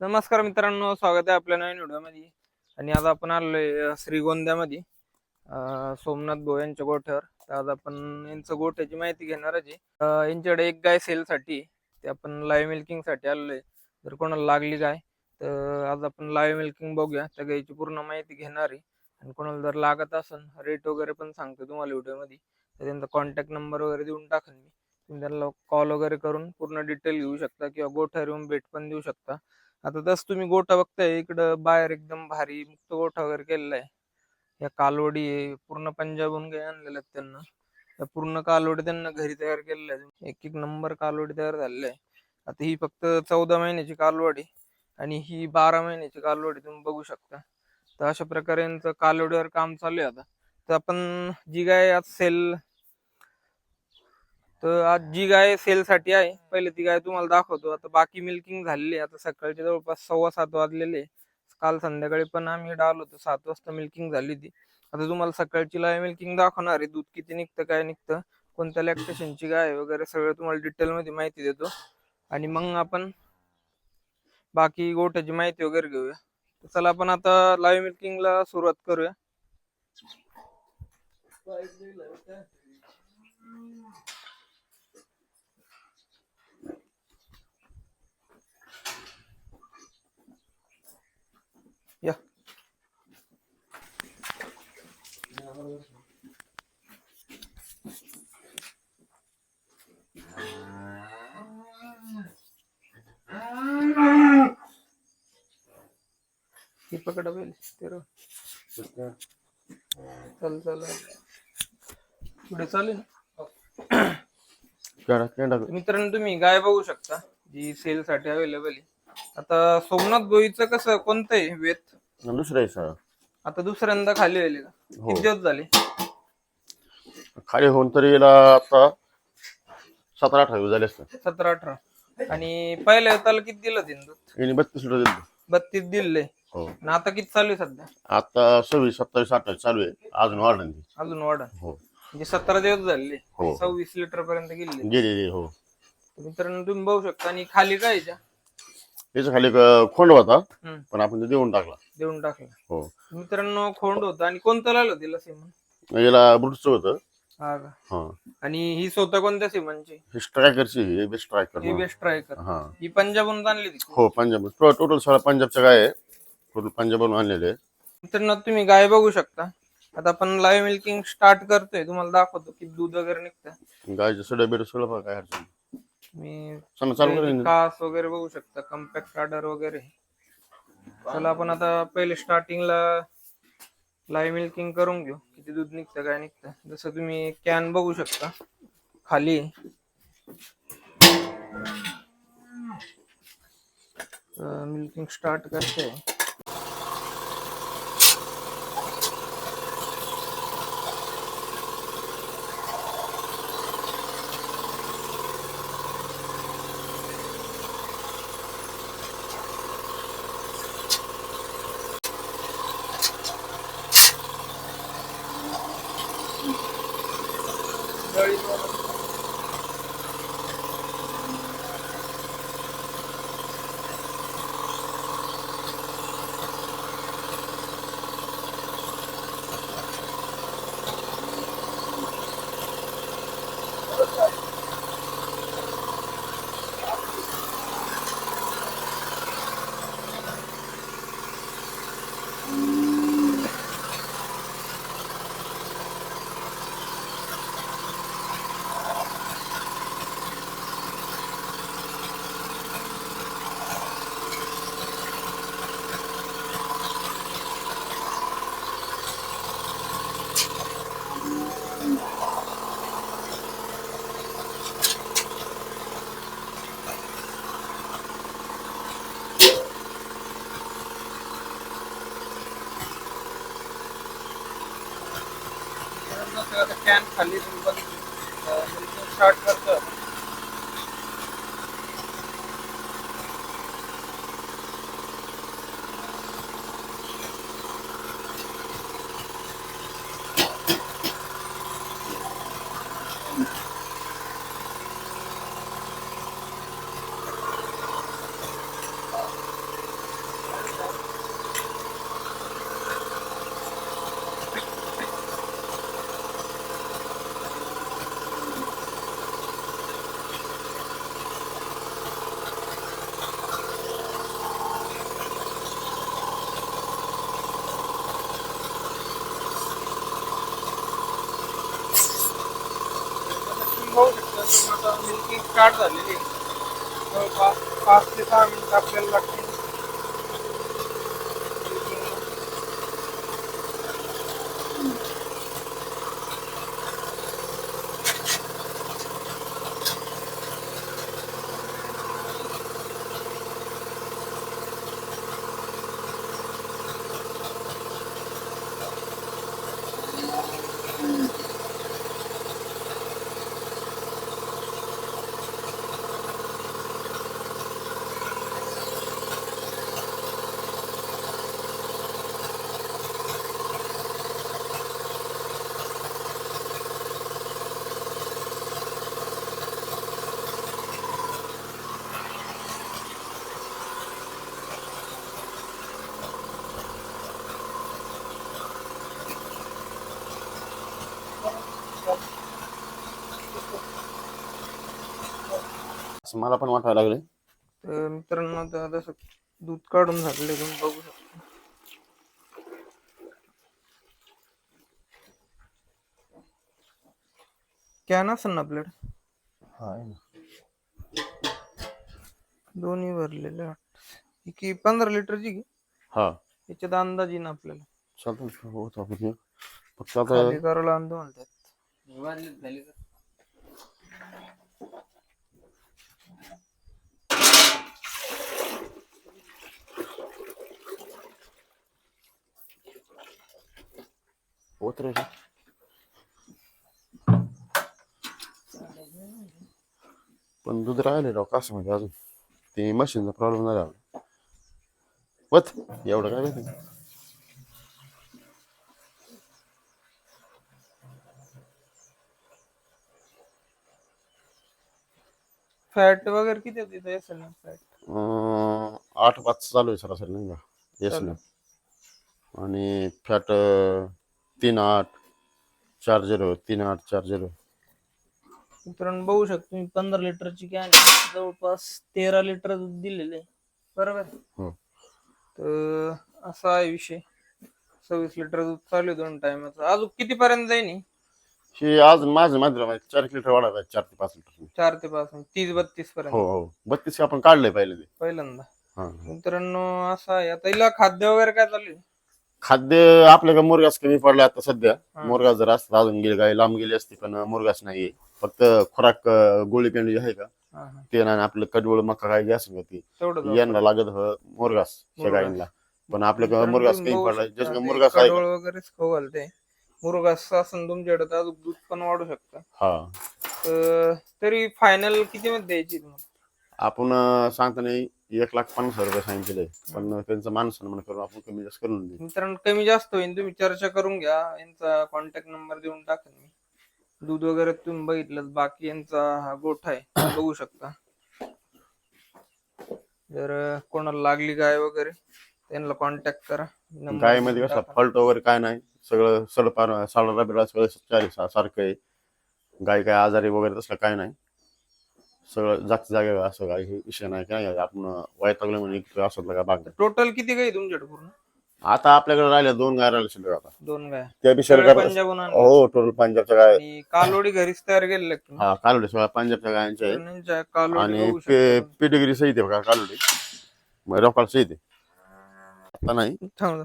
नमस्कार मित्रांनो स्वागत आहे आपल्या नवीन व्हिडिओमध्ये. आणि आज आपण आलोय श्रीगोंद्यामध्ये. सोमनाथ भो यांच्या गोठ्यावर. तर आज आपण यांचं गोठ्याची माहिती घेणार आहे. यांच्याकडे एक गाय सेलसाठी ते आपण लाईव्ह मिल्किंगसाठी साठी आहे जर कोणाला लागली गाय तर आज आपण लाईव्ह मिल्किंग बघूया. त्या गायची पूर्ण माहिती घेणार आहे. आणि कोणाला जर लागत असेल रेट वगैरे पण सांगतो तुम्हाला व्हिडिओमध्ये. तर त्यांचा कॉन्टॅक्ट नंबर वगैरे देऊन टाकेन मी. तुम्ही त्यांना कॉल वगैरे करून पूर्ण डिटेल घेऊ शकता किंवा गोठ्यावर येऊन भेट पण देऊ शकता. आता तस तुम्ही गोठा बघताय इकडं बाहेर एकदम भारी मुक्त गोठा वगैरे केलेला आहे. या कालवडी आहे पूर्ण पंजाबहून काही आणलेल्या आहेत त्यांना. त्या पूर्ण कालवडी त्यांना घरी तयार केलेल्या आहेत. एक एक नंबर कालवडी तयार झालेल्या आहे. आता ही फक्त चौदा महिन्याची कालवडी आणि ही बारा महिन्याची कालवडी तुम्ही बघू शकता. तर अशा प्रकारे यांचं कालवडीवर काम चालू आहे आता. तर आपण जी गाय आज सेल तर आज जी गाय सेल साठी आहे पहिले ती गाय तुम्हाला दाखवतो. आता बाकी मिल्किंग झालेली आहे. आता सकाळचे जवळपास सव्वा सात वाजलेले आहे. काल संध्याकाळी पण आम्ही डाल होतो. सात वाजता मिल्किंग झाली ती आता तुम्हाला सकाळची लाय मिल्किंग दाखवणार आहे. दूध किती निघतं काय निघतं कोणत्या लॅक्टेशनची गाय वगैरे सगळं तुम्हाला डिटेल मध्ये माहिती देतो. आणि मग आपण बाकी गोठ्याची माहिती वगैरे घेऊया. तर चला आपण आता लाईव्ह मिल्किंगला सुरुवात करूया. ही पकडा तेरा. चल चल. पुढे चालेल मित्रांनो तुम्ही गाय बघू शकता जी सेल साठी अवेलेबल आहे. आता सोमनाथ गोईचं कसं कोणतं आहे वेत? दुसरं आहे सर आता दुसऱ्यांदा खाली आले का हो. किती दिवस झाले? खाली होऊन तरी याला आता सतरा अठरा दिवस झाले असतात सतरा अठरा. आणि पहिल्या वेताला किती दिलं तिने दूध? यांनी बत्तीस लिटर दिलं. बत्तीस दिले हो. आणि आता किती चालू आहे सध्या? आता सव्वीस सत्तावीस अठ्ठावीस चालू आहे. अजून ती अजून वाढा हो. म्हणजे सतरा दिवस झाले. हो. सव्वीस लिटर पर्यंत गेले. गेलेली हो. मित्रांनो तुम्ही बघू शकता. आणि खाली काय? याच्या खाली एक खोंड होता हम्म, पण आपण ते देऊन टाकला. देऊन टाकला. हो. मित्रांनो खोंड होता आणि कोणतं लावलं तिला सिमन? याला ब्रुटचं होतं. हा का? हा. आणि ही स्वतः कोणत्या सिमनची? ही स्ट्रायकरची हे बेस्ट स्ट्रायकर ही बेस्ट ट्रायकर हा. ही पंजाबहून आणली ती हो पंजाब. टोटल सगळं पंजाबचं काय आहे. टोटल पंजाबवरून आणलेले आहे. मित्रांनो तुम्ही गाय बघू शकता. आता आपण लाईव्ह मिल्किंग स्टार्ट करतोय. तुम्हाला दाखवतो की दूध वगैरे निघतं. गायचं सडं बेड सगळं बघा काय अडचण नाही. मी सांगा चालू करेन. कास वगैरे बघू शकता कम्पॅक्ट आर्डर वगैरे. चला आपण आता पहिले स्टार्टिंगला लाईव्ह मिल्किंग करून घेऊ. किती दूध निघतं काय निघतं. जसं तुम्ही कॅन बघू शकता खाली. मिल्किंग स्टार्ट करते कॅन खाली स्टार्ट झालेली जवळपास पाच ते सहा मिनिट आपल्याला लागतील. असं मला पण वाटायला लागले तर मित्रांनो आता दूध काढून झालेलं आहे, तुम्ही बघू शकता. कॅन असेल ना आपल्याकडे? हा आहे ना. दोन्ही भरलेले वाटतं. ही की पंधरा लिटरची की? हा. याच्यात अंदाज येईन आपल्याला. चालतं होत आपण हे. फक्त आता खाली करायला आणतो म्हणतात होत रे पण दूध राहिले राव कसं म्हणजे अजून ते मशीनचा प्रॉब्लेम नाही राहिला वत एवढं काय माहिती फॅट वगैरे किती होती असेल ना फॅट अं, आठ पाच चालू आहे सरासरी नाही का? येस. ना आणि फॅट तीन आठ. चार झिरो तीन आठ चार झिरो. मित्रांनो बघू शकतो तुम्ही पंधरा लिटरची कॅन जवळपास तेरा लिटर दूध दिलेले आहे. बरोबर? हो. तर असा आहे विषय. सव्वीस लिटर दूध चालू आहे दोन टायमाचं अजून किती पर्यंत जाईन ही? हे आज माझं मात्र माहिती चार एक लिटर वाढायला चार ते पाच लिटर. चार ते पाच तीस बत्तीस पर्यंत. हो हो. बत्तीस आपण काढलंय पहिले ते पहिल्यांदा. हा. मित्रांनो असं आहे. आता हिला खाद्य वगैरे काय चालू आहे? खाद्य आपल्याकडे मुरगास कमी पडला आता सध्या. मुरगास जर असता अजून गेली गाय लांब गेली असती पण मुरगास नाही फक्त खुराक गोळी पेंडी आहे का. ते नाही आपलं कडवळ मका काय जे असेल का ती. तेवढं जाऊ. यांना लागत हो मुरगास. गायींना. पण आपल्याकडे मित्रांनो, मुरगास कमी पडला ते मुरगास आहे का? खाऊ घालते मुरगास असून तुमच्याकडे तर अजून दूध पण वाढू शकतं. हा. तर तरी फायनल किती मध्ये द्यायची तुम्हाला आपण अं, सांगताना एक लाख पन्नास हजार रुपये सांगितले पण त्यांचं मान सन्मान करून आपण कमी जास्त करून देऊ. मित्रांनो कमी जास्त होईल तुम्ही चर्चा करून घ्या. यांचा कॉन्टॅक्ट नंबर देऊन टाकेन मी. दूध वगैरे तुम्ही बघितलं बाकी यांचा हा गोठा आहे. बघू शकता. जर कोणाला लागली गाय वगैरे त्यांना कॉन्टॅक्ट करा. गायमध्ये देऊन कसं. फॉल्ट वगैरे काय नाही. सगळं सडपार साडा बिडा सगळं सारखं आहे. गाय काय आजारी वगैरे तसलं काय नाही. सगळं जागच्या जागे असं काय हे विषय नाही काय आपण वैतागलं म्हणजे इतकं असं का बाग टोटल किती गाय तुमच्याकडे पूर्ण? आता आपल्याकडे राहिल्या दोन गाय राहिल्या शिल्लक आता. दोन गाय. त्या सगळ्या सरकार पंजाबहून आणल्या. हो टोटल पंजाबच्या गाय. आणि कालोडी घरीच तयार केलेल्या आहेत तुम्ही. हा कालोडी सगळ्या पंजाबच्या गायांच्या आहेत. त्यांच्या कालोडी आणि बघू पे शकता पेडिग्री सहित आहे बघा कालोडी. मग सहित आहे आता नाही. थांब.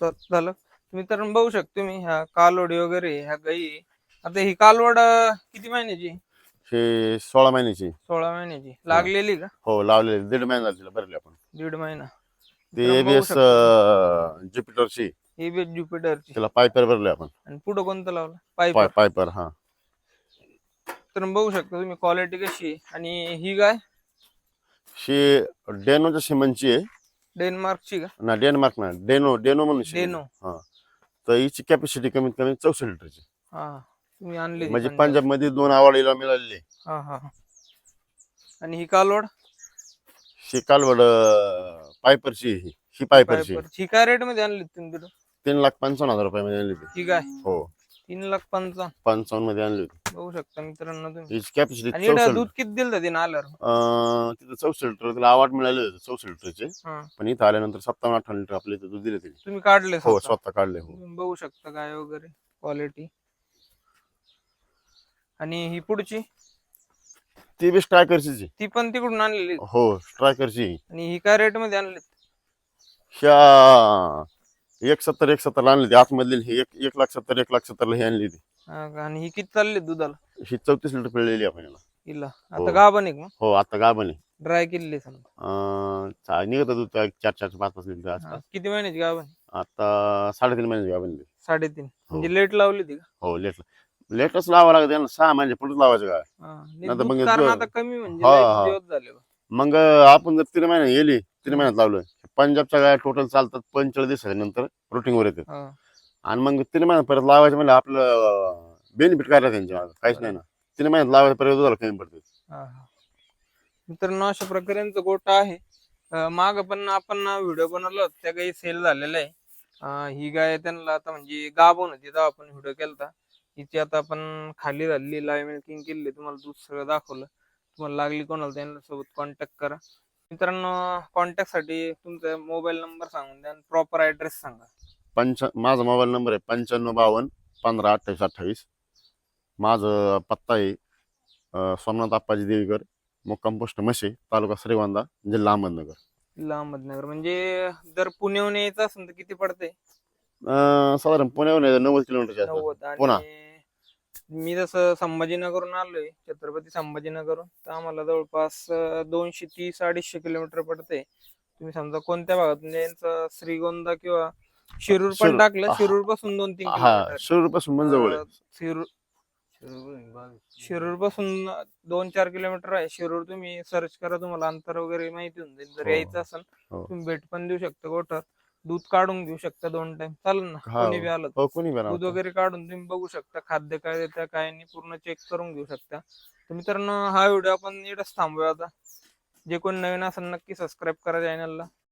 जरा. स- झालं. मित्रांनो बघू शकतो मी ह्या कालोडी वगैरे ह्या गाई. आता ही कालवड अं, किती महिन्याची? हे सोळा महिन्याची. सोळा महिन्याची. लागलेली का? हो लावलेली. दीड महिना तिला भरले आपण. दीड महिना. ते एबीएस. ज्युपिटरची बी ज्युपिटरची तिला पायपर भरले आपण. आणि पुढं कोणतं लावलं? पाईप पाय पायपर हा. तर बघू शकता तुम्ही क्वालिटी कशी आहे. आणि ही गाय ही डेनोच्या सिमनची आहे. डेन्मार्कची का? ना डेन्मार्क ना डेनो डेनो म्हणून. डेनो. हा. तर हिची कॅपॅसिटी कमीत कमी चौसष्ट लिटरची. हा. तुम्ही आणली म्हणजे पंजाब. मध्ये दोन आवाडीला मिळालेली. हा. आणि ही कालवड? ही कालवड पायपरची आहे ही. ही पायपरची पायपर ही काय रेटमध्ये आणली तुम्ही तिथं तीन लाख पंचावन्न हजार रुपये मध्ये आणली होती. ही गाय हो. तीन लाख पंचावन्न. पंचावन्नमध्ये आणली होती. बघू शकता मित्रांनो तुम्ही. कॅपॅसिटी आणि इकडं चौसष्ट. दूध किती दिलं तिने आल्यावर? अं, तिथं चौसष्ट लिटर तिला अवॉर्ड मिळाले होते चौसष्ट लिटरचे. हा. पण इथं आल्यानंतर सत्तावन्न अठ्ठावन्न लिटर आपल्या इथं दूध दिले तिने. तुम्ही काढले हो स्वतः. स्वतः काढले हो. तुम्ही बघू शकता गाय वगैरे. क्वालिटी आणि ही पुढची? ती बी स्ट्रायकरची ती पण तिकडून आणलेली? हो स्ट्रायकरची आणि ही काय रेटमध्ये आणली ह्या एक सत्तर एक सत्तर आणली ती. आतमधली ही एक एक लाख सत्तर एक लाख सत्तरला ही आणली ती. आणि ही किती चालली दुधाला? ही चौतीस लिटर पिळलेली आपण याला. हिला. हो. आता गाभण आहे का हो आता गाभण आहे. ड्राय केलेली समजा. निघत दूध चार चार पाच पाच लिटर हा, आसपास किती महिन्याची गाभण आता साडेतीन महिन्याची आहे. साडेतीन. हो. म्हणजे लेट लावली ती का? हो लेट लेटच लावावं लागत यांना सहा महिने पुढे लावायचं का. नाही, नाही तर दूध मग आता कमी म्हणजे हा. दिवस झाले बा. मग आपण जर तीन महिने गेली तीन महिन्यात लावलं पंजाबच्या गाय टोटल चालतात पंचेचाळीस दिवसाच्या नंतर रुटीन वर येतात हा. आणि मग तीन महिन्यात परत लावायचं म्हणजे आपलं बेनिफिट काय राहतं त्यांच्या? काहीच नाही ना तीन महिन्यात लावायचं परत दुधाला कमी पडते हा. मित्रांनो अशा प्रकारे यांचा गोटा आहे माग पण आपण व्हिडिओ बनवला होता त्या काही सेल झालेला आहे अं, ही गाय त्यांना आता म्हणजे गाभण होती तेव्हा आपण व्हिडिओ केलता हिची आता आपण खाली झालेली लाईव्ह मिल्किंग केली तुम्हाला दूध सगळं दाखवलं. तुम्हाला लागली कोणाला त्यांना सोबत कॉन्टॅक्ट करा. मित्रांनो कॉन्टॅक्टसाठी तुमचा मोबाईल नंबर सांगून द्या प्रॉपर ऍड्रेस सांगा. पंच माझा मोबाईल नंबर आहे पंच्याण्णव बावन्न पंधरा अठ्ठावीस अठ्ठावीस. माझं पत्ता आहे अं, सोमनाथ आप्पाजी देवीकर मुक्काम पोस्ट मशे तालुका श्रीगोंदा जिल्हा अहमदनगर. जिल्हा अहमदनगर. म्हणजे जर पुण्याहून यायचं असेल तर किती पडते अं, साधारण पुण्याहून आहे, नव्वद किलोमीटरच्या आसपास. नव्वद पुन्हा? आणि मी जसं संभाजीनगरहून आलोय छत्रपती संभाजीनगरहून तर आम्हाला जवळपास दोनशे तीस अडीचशे किलोमीटर पडते तुम्ही समजा कोणत्या भागातून यायचं श्रीगोंदा किंवा शिरूर पण. टाकलं. शिरूरपासून दोन तीन हा किलोमीटर शिरूरपासून पण जवळ शिरूर शिरूरपासून दोन चार किलोमीटर आहे शिरूर तुम्ही सर्च करा तुम्हाला अंतर वगैरे माहिती होऊन जाईल जर हो. यायचं असेल हो. तुम्ही भेट पण देऊ शकता गोठर दूध काढून घेऊ शकता दोन टाइम चालेल ना? हा. कोणी बी आलं तर. हो कोणी दूध वगैरे काढून तुम्ही बघू शकता खाद्य काय देत्या काय नाही पूर्ण चेक करून घेऊ शकता. तर मित्रांनो हा व्हिडिओ आपण इथंच थांबूया आता. जे कोणी नवीन असेल नक्की सबस्क्राईब करा चॅनलला